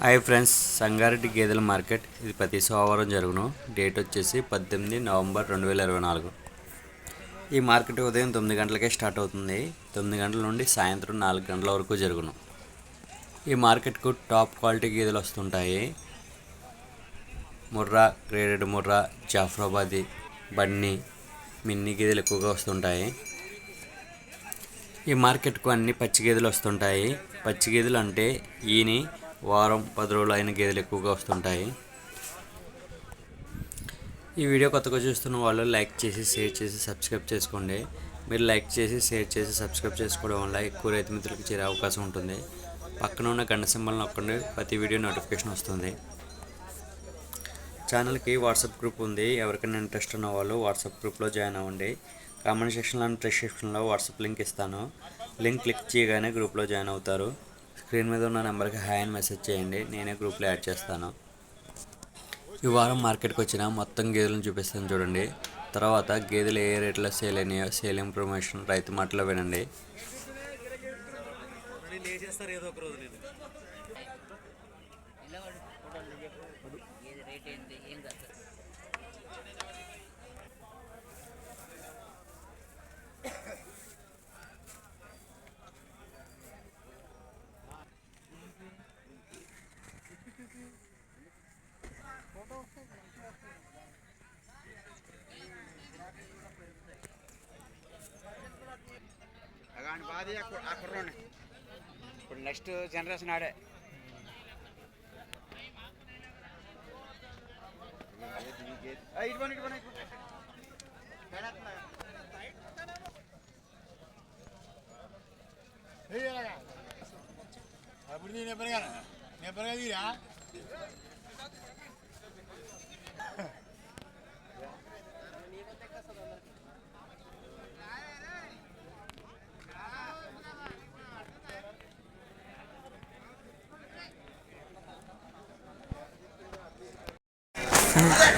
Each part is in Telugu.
హాయ్ ఫ్రెండ్స్ సంగారెడ్డి గేదెల మార్కెట్. ఇది ప్రతి సోమవారం జరుగును. డేట్ వచ్చేసి పద్దెనిమిది నవంబర్ రెండు వేల ఇరవై నాలుగు. ఈ మార్కెట్ ఉదయం తొమ్మిది గంటలకే స్టార్ట్ అవుతుంది. తొమ్మిది గంటల నుండి సాయంత్రం నాలుగు గంటల వరకు జరుగును. ఈ మార్కెట్కు టాప్ క్వాలిటీ గేదెలు వస్తుంటాయి. ముర్రా గ్రేడెడ్ ముర్రా జాఫ్రాబాది బన్నీ మిన్ని గేదెలు ఎక్కువగా వస్తుంటాయి. ఈ మార్కెట్కు అన్ని పచ్చి గేదెలు వస్తుంటాయి. పచ్చి గేదెలు అంటే ఈని వారం పది రోజులు అయిన గేదెలు ఎక్కువగా వస్తుంటాయి. ఈ వీడియో కొత్తగా చూస్తున్న వాళ్ళు లైక్ చేసి షేర్ చేసి సబ్స్క్రైబ్ చేసుకోండి. మీరు లైక్ చేసి షేర్ చేసి సబ్స్క్రైబ్ చేసుకోవడం వల్ల ఎక్కువ రైతు మిత్రులకు చేరే అవకాశం ఉంటుంది. పక్కన ఉన్న గంట సింబల్ నొక్కండి ప్రతి వీడియో నోటిఫికేషన్ వస్తుంది. ఛానల్కి వాట్సాప్ గ్రూప్ ఉంది. ఎవరికైనా ఇంట్రెస్ట్ ఉన్న వాళ్ళు వాట్సాప్ గ్రూప్లో జాయిన్ అవ్వండి. కామెంట్ సెక్షన్లో డిస్క్రిప్షన్లో వాట్సాప్ లింక్ ఇస్తాను. లింక్ క్లిక్ చేయగానే గ్రూప్లో జాయిన్ అవుతారు. స్క్రీన్ మీద ఉన్న నెంబర్కి హాయ్ అని మెసేజ్ చేయండి. నేనే గ్రూప్లో యాడ్ చేస్తాను. ఈ వారం మార్కెట్కి వచ్చిన మొత్తం గేదెలను చూపిస్తాను చూడండి. తర్వాత గేదెలు ఏ రేట్లో సేల్ అయినాయో సేల్ ఇన్ఫర్మేషన్ రైతు మాటలో వినండి. అలాంటి బాధ ఆ కుర్రోని ఇప్పుడు నెక్స్ట్ జనరేషన్ ఆడే. ఇటు పోనీ, ఇటు పోనీ, అప్పుడు నేను ఎప్పటిగా నేను ఎప్పటిగా తీరా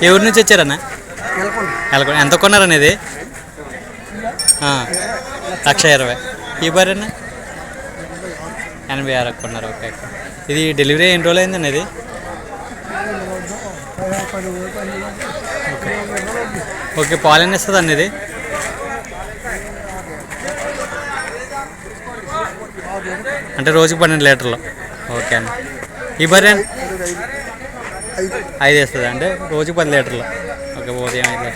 ఏ ఊరి నుంచి వచ్చారన్న? ఎలకొండ. ఎంత కొన్నారన్న ఇది? లక్ష ఇరవై. ఈ బారేనా ఎనభై ఆరు కొన్నారు ఓకే. ఇది డెలివరీ ఎన్ని రోజులు అయిందండి ఇది? ఓకే. పాలు ఎన్ని ఇస్తుంది అండి ఇది? అంటే రోజుకి పన్నెండు లీటర్లు. ఓకే అన్న. ఈ బర్రె ఐదు వేస్తుంది అంటే రోజుకి పది లీటర్లు. ఓకే ఉదయం ఐదు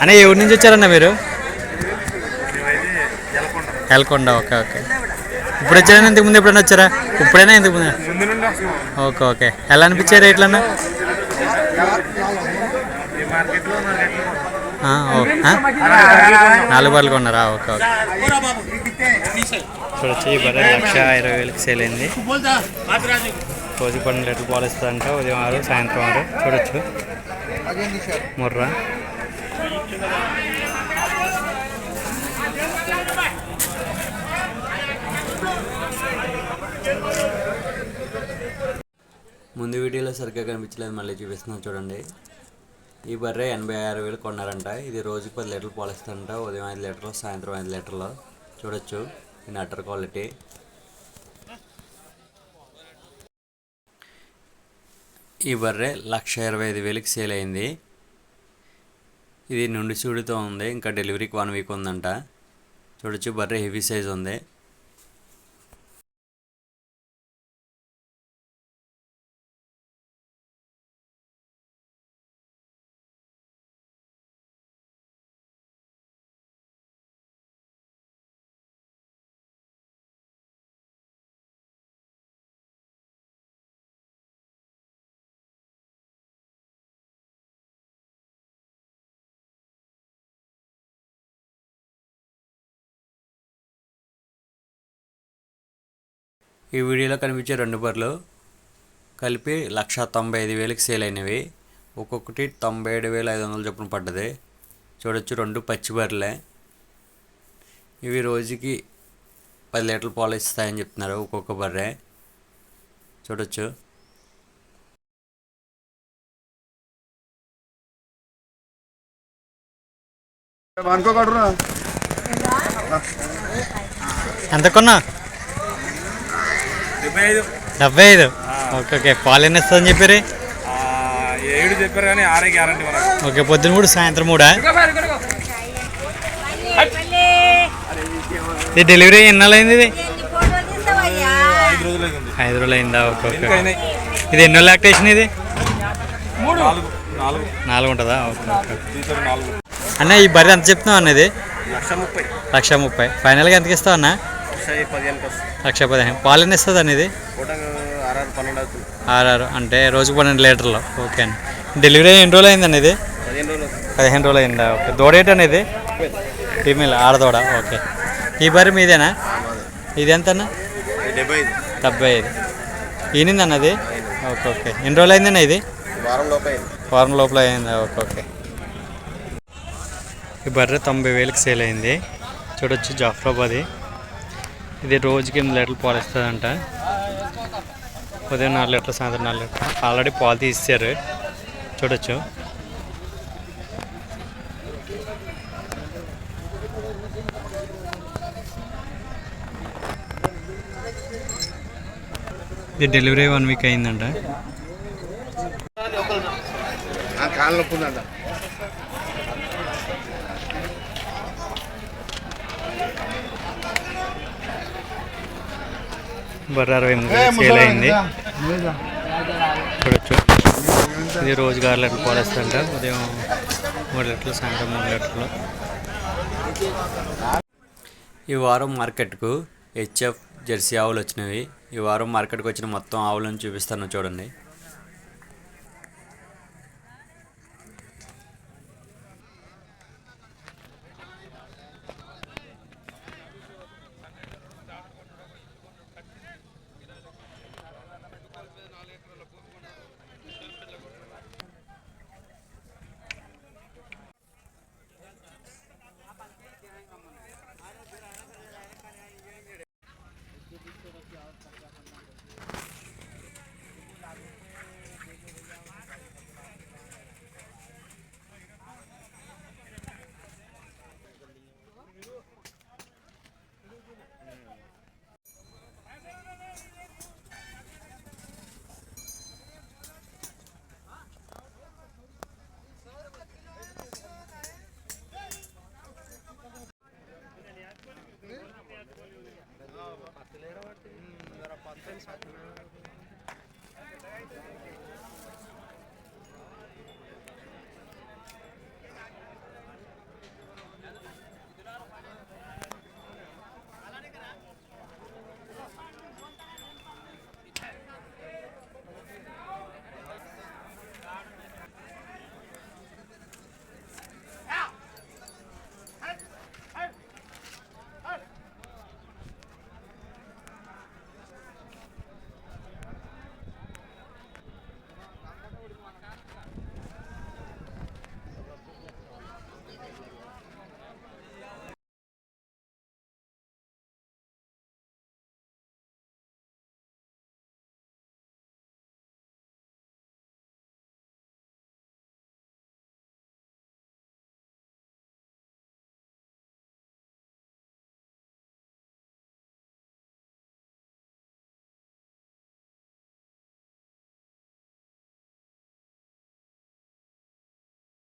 అన్న ఏ ఊరి నుంచి వచ్చారన్న మీరు? Elkonda okay okay. ఇప్పుడు వచ్చారా ఇంతకు ముందు ఎప్పుడైనా వచ్చారా? ఇప్పుడైనా ఇంతకు ముందు? Okay okay. ఎలా అనిపించారు రేట్లన్నా? నాలుగు బార్లు కొన్నారా? Okay okay. ఇప్పుడు వచ్చి ఈ బర్రె లక్ష ఇరవై వేలకి సేల్ అయింది. రోజు పన్నెండు లీటర్లు పాలు ఇస్తుందంట ఉదయం ఆరు సాయంత్రం ఆరు. చూడొచ్చు. ముర్రా. ముందు వీడియోలో సరిగ్గా కనిపించలేదు మళ్ళీ చూపిస్తున్నాను చూడండి. ఈ బర్రె ఎనభై ఆరు వేలు కొన్నారంట. ఇది రోజుకి పది లీటర్లు పాలిస్తుందంట. ఉదయం ఐదు లీటర్లు సాయంత్రం ఐదు లీటర్లు. చూడొచ్చు ఈ నటర్ క్వాలిటీ. ఈ బర్రె లక్ష ఇరవై ఐదు వేలకి సేల్ అయింది. ఇది నుండి చూడుతో ఉంది. ఇంకా డెలివరీకి వన్ వీక్ ఉందంట. చూడొచ్చు బర్రె హెవీ సైజ్ ఉంది. ఈ వీడియోలో కనిపించే రెండు బర్రెలు కలిపి లక్ష తొంభై ఐదు వేలకి సేల్ అయినవి. ఒక్కొక్కటి తొంభై ఏడు వేల ఐదు వందల చొప్పున పడ్డది. చూడొచ్చు రెండు పచ్చి బర్రెలే. ఇవి రోజుకి పది లీటర్ల పాలు ఇస్తాయని చెప్తున్నారు ఒక్కొక్క బర్రె. చూడొచ్చు. అనుకోకూడరు ఎంత కొన్నా? డెబ్బై ఐదు ఓకే ఓకే. పాలు ఎన్ని ఇస్తుందని చెప్పారు ఏడు చెప్పారు కానీ ఆరే గ్యారంటీ ఓకే పొద్దున కూడా సాయంత్రం కూడా. ఇది డెలివరీ ఎన్నాళ్ళైంది ఇది? ఐదు రోజులు అయింది ఐదు రోజులు అయిందా ఓకే. ఓకే ఇది ఎన్నో లాక్టేషన్ ఇది? నాలుగు. నాలుగు. నాలుగు ఉంటుందా? ఓకే అన్న ఈ బర్రె ఎంత చెప్తున్నావు అన్నది లక్ష ముప్పై. లక్ష ముప్పై. ఫైనల్గా ఎంతకి ఇస్తావు అన్న? లక్ష పదిహేనుకి వస్తుంది. లక్ష పదిహేను. పాలు ఎన్ని ఇస్తుంది ఆరారు పన్నెండు అవుతుంది. ఆర్ఆర్ అంటే రోజుకు పన్నెండు లీటర్లు. ఓకే అండి. డెలివరీ ఎన్ని రోజులు అయింది ఇది పదిహేను రోజులు పదిహేను రోజులు అయిందా? ఓకే. దూడేటి అనేది ఫీమేల్. ఆడదూడ ఓకే. ఈ బర్రె మీదేనా? ఇది ఎంత అన్న డెబ్బై ఐదు. డెబ్బై ఐదు. ఈనింది అన్నది ఓకే ఓకే. ఎన్ని రోజులు అయిందన్న ఇది? వారం లోపే అయింది. వారం లోపల అయిందా? Okay okay. ఈ బర్రె తొంభై వేలకు సేల్ అయింది. చూడొచ్చు జాఫ్రాబాది. ఇది రోజుకి ఎనిమిది లీటర్లు పాలు ఇస్తుందంట. ఉదయం నాలుగు లీటర్లు సాయంత్రం నాలుగు లీటర్లు. ఆల్రెడీ పాలు తీసారు చూడొచ్చు. ఇది డెలివరీ వన్ వీక్ అయిందంట. కాళ్ళు బర్రె అరవై సేల్ అయింది చూడొచ్చు. ఇది రోజుగా ఆరు లీటర్లు పాలు ఇస్తుందంట ఉదయం మూడు లీటర్లు సాయంత్రం మూడు లీటర్లు ఈ వారం మార్కెట్కు హెచ్ఎఫ్ జెర్సీ ఆవులు వచ్చినవి. ఈ వారం మార్కెట్కి వచ్చిన మొత్తం ఆవులను చూపిస్తాను చూడండి.